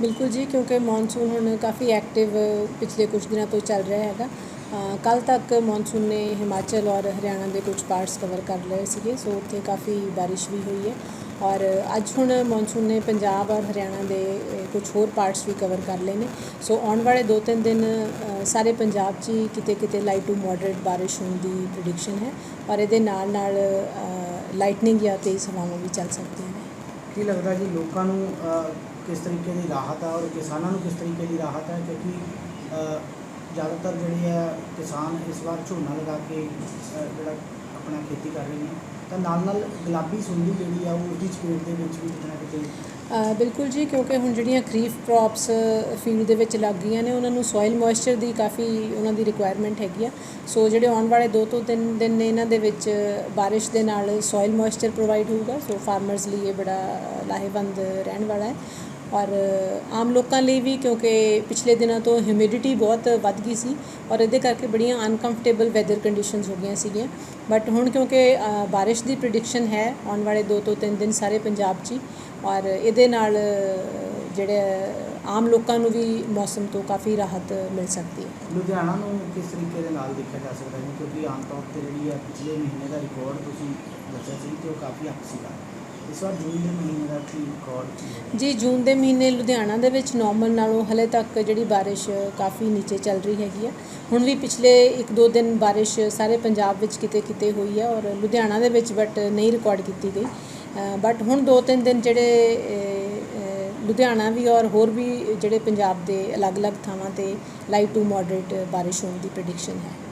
ਬਿਲਕੁਲ ਜੀ, ਕਿਉਂਕਿ ਮੌਨਸੂਨ ਹੁਣ ਕਾਫੀ ਐਕਟਿਵ ਪਿਛਲੇ ਕੁਝ ਦਿਨਾਂ ਤੋਂ ਚੱਲ ਰਿਹਾ ਹੈਗਾ। ਕੱਲ ਤੱਕ ਮੌਨਸੂਨ ਨੇ ਹਿਮਾਚਲ ਔਰ ਹਰਿਆਣਾ ਦੇ ਕੁਝ ਪਾਰਟਸ ਕਵਰ ਕਰ ਲਏ ਸੀਗੇ ਸੋ ਉੱਥੇ ਕਾਫੀ ਬਾਰਿਸ਼ ਵੀ ਹੋਈ ਹੈ। ਔਰ ਅੱਜ ਹੁਣ ਮੌਨਸੂਨ ਨੇ ਪੰਜਾਬ ਔਰ ਹਰਿਆਣਾ ਦੇ ਕੁਝ ਹੋਰ ਪਾਰਟਸ ਵੀ ਕਵਰ ਕਰ ਲਏ ਨੇ। ਸੋ ਆਉਣ ਵਾਲੇ 2-3 ਦਿਨ ਸਾਰੇ ਪੰਜਾਬ 'ਚ ਹੀ ਕਿਤੇ ਕਿਤੇ ਲਾਈਟ ਟੂ ਮੋਡਰੇਟ ਬਾਰਿਸ਼ ਹੋਣ ਦੀ ਪ੍ਰੈਡਿਕਸ਼ਨ ਹੈ। ਔਰ ਇਹਦੇ ਨਾਲ ਨਾਲ ਲਾਈਟਨਿੰਗ ਜਾਂ ਤੇਜ਼ ਹਵਾਵਾਂ ਵੀ ਚੱਲ ਸਕਦੀਆਂ ਨੇ। ਕੀ ਲੱਗਦਾ ਜੀ ਲੋਕਾਂ ਨੂੰ ਕਿਸ ਤਰੀਕੇ ਦੀ ਰਾਹਤ ਹੈ ਔਰ ਕਿਸਾਨਾਂ ਨੂੰ ਕਿਸ ਤਰੀਕੇ ਦੀ ਰਾਹਤ ਹੈ ਕਿਉਂਕਿ ਜ਼ਿਆਦਾਤਰ ਜਿਹੜੀ ਹੈ ਕਿਸਾਨ ਇਸ ਵਾਰ ਝੋਨਾ ਲਗਾ ਕੇ ਜਿਹੜਾ ਆਪਣਾ ਖੇਤੀ ਕਰ ਰਹੇ ਨੇ। ਤਾਂ ਨਾਲ ਨਾਲ ਗੁਲਾਬੀ ਸੁੰਡੀ ਜਿਹੜੀ ਆ, ਉਹ ਉਸਦੀ ਚਪੇਟ ਦੇ ਵਿੱਚ ਵੀ ਕਿਤੇ ਕਿਤੇ ਬਿਲਕੁਲ ਜੀ, ਕਿਉਂਕਿ ਹੁਣ ਜਿਹੜੀਆਂ ਖਰੀਫ ਕ੍ਰੌਪਸ ਫੀਲਡ ਦੇ ਵਿੱਚ ਲੱਗ ਗਈਆਂ ਨੇ, ਉਹਨਾਂ ਨੂੰ ਸੋਇਲ ਮੋਇਸਚਰ ਦੀ ਕਾਫੀ ਉਹਨਾਂ ਦੀ ਰਿਕੁਆਇਰਮੈਂਟ ਹੈਗੀ ਆ। ਸੋ ਜਿਹੜੇ ਆਉਣ ਵਾਲੇ 2 ਤੋਂ 3 ਦਿਨ ਨੇ ਇਹਨਾਂ ਦੇ ਵਿੱਚ ਬਾਰਿਸ਼ ਦੇ ਨਾਲ ਸੋਇਲ ਮੋਇਸਚਰ ਪ੍ਰੋਵਾਈਡ ਹੋਊਗਾ। ਸੋ ਫਾਰਮਰਸ ਲਈ ਇਹ ਬੜਾ ਲਾਹੇਵੰਦ ਰਹਿਣ ਵਾਲਾ ਹੈ। ਔਰ ਆਮ ਲੋਕਾਂ ਲਈ ਵੀ ਕਿਉਂਕਿ ਪਿਛਲੇ ਦਿਨਾਂ ਤੋਂ ਹਿਊਮਿਡਿਟੀ ਬਹੁਤ ਵੱਧ ਗਈ ਸੀ ਔਰ ਇਹਦੇ ਕਰਕੇ ਬੜੀਆਂ ਅਨਕੰਫਰਟੇਬਲ ਵੈਦਰ ਕੰਡੀਸ਼ਨਸ ਹੋ ਗਈਆਂ ਸੀਗੀਆਂ। ਬਟ ਹੁਣ ਕਿਉਂਕਿ ਅ, ਬਾਰਿਸ਼ ਦੀ ਪ੍ਰੈਡਿਕਸ਼ਨ ਹੈ ਆਉਣ ਵਾਲੇ 2 ਤੋਂ 3 ਦਿਨ ਸਾਰੇ ਪੰਜਾਬ 'ਚ ਹੀ ਔਰ ਇਹਦੇ ਨਾਲ ਜਿਹੜੇ ਆਮ ਲੋਕਾਂ ਨੂੰ ਵੀ ਮੌਸਮ ਤੋਂ ਕਾਫੀ ਰਾਹਤ ਮਿਲ ਸਕਦੀ ਹੈ। ਲੁਧਿਆਣਾ ਨੂੰ ਕਿਸ ਤਰੀਕੇ ਦੇ ਨਾਲ ਦੇਖਿਆ ਜਾ ਸਕਦਾ ਹੈ? ਕਿਉਂਕਿ ਆਮ ਤੌਰ ਤੇ ਜਿਹੜੀ ਹੈ ਪਿਛਲੇ ਮਹੀਨੇ ਦਾ ਰਿਕਾਰਡ ਤੁਸੀਂ ਦੱਸਿਆ ਸੀ ਕਿ ਉਹ ਕਾਫੀ ਅੱਪ ਸੀਗਾ। ਇਸ ਵਾਰ ਜੂਨ ਦੇ ਮਹੀਨੇ ਦਾ ਕੀ ਰਿਕਾਰਡ ਕੀ ਹੈ? ਜੀ, ਜੂਨ ਦੇ ਮਹੀਨੇ ਲੁਧਿਆਣਾ ਦੇ ਵਿੱਚ ਨਾਰਮਲ ਨਾਲੋਂ ਹਲੇ ਤੱਕ ਜਿਹੜੀ ਬਾਰਿਸ਼ ਕਾਫੀ ਨੀਚੇ ਚੱਲ ਰਹੀ ਹੈਗੀ ਆ। ਹੁਣ ਵੀ ਪਿਛਲੇ 1-2 ਦਿਨ ਬਾਰਿਸ਼ ਸਾਰੇ ਪੰਜਾਬ ਵਿੱਚ ਕਿਤੇ ਕਿਤੇ ਹੋਈ ਹੈ ਔਰ ਲੁਧਿਆਣਾ ਦੇ ਵਿੱਚ ਬਟ ਨਹੀਂ ਰਿਕਾਰਡ ਕੀਤੀ ਗਈ। ਬਟ ਹੁਣ 2-3 ਦਿਨ ਜਿਹੜੇ ਲੁਧਿਆਣਾ ਵੀ ਔਰ ਹੋਰ ਵੀ ਜਿਹੜੇ ਪੰਜਾਬ ਦੇ ਅਲੱਗ-ਅਲੱਗ ਥਾਵਾਂ ਤੇ ਲਾਈਟ ਟੂ ਮੋਡਰੇਟ ਬਾਰਿਸ਼ ਹੋਣ ਦੀ ਪ੍ਰੈਡਿਕਸ਼ਨ ਹੈ।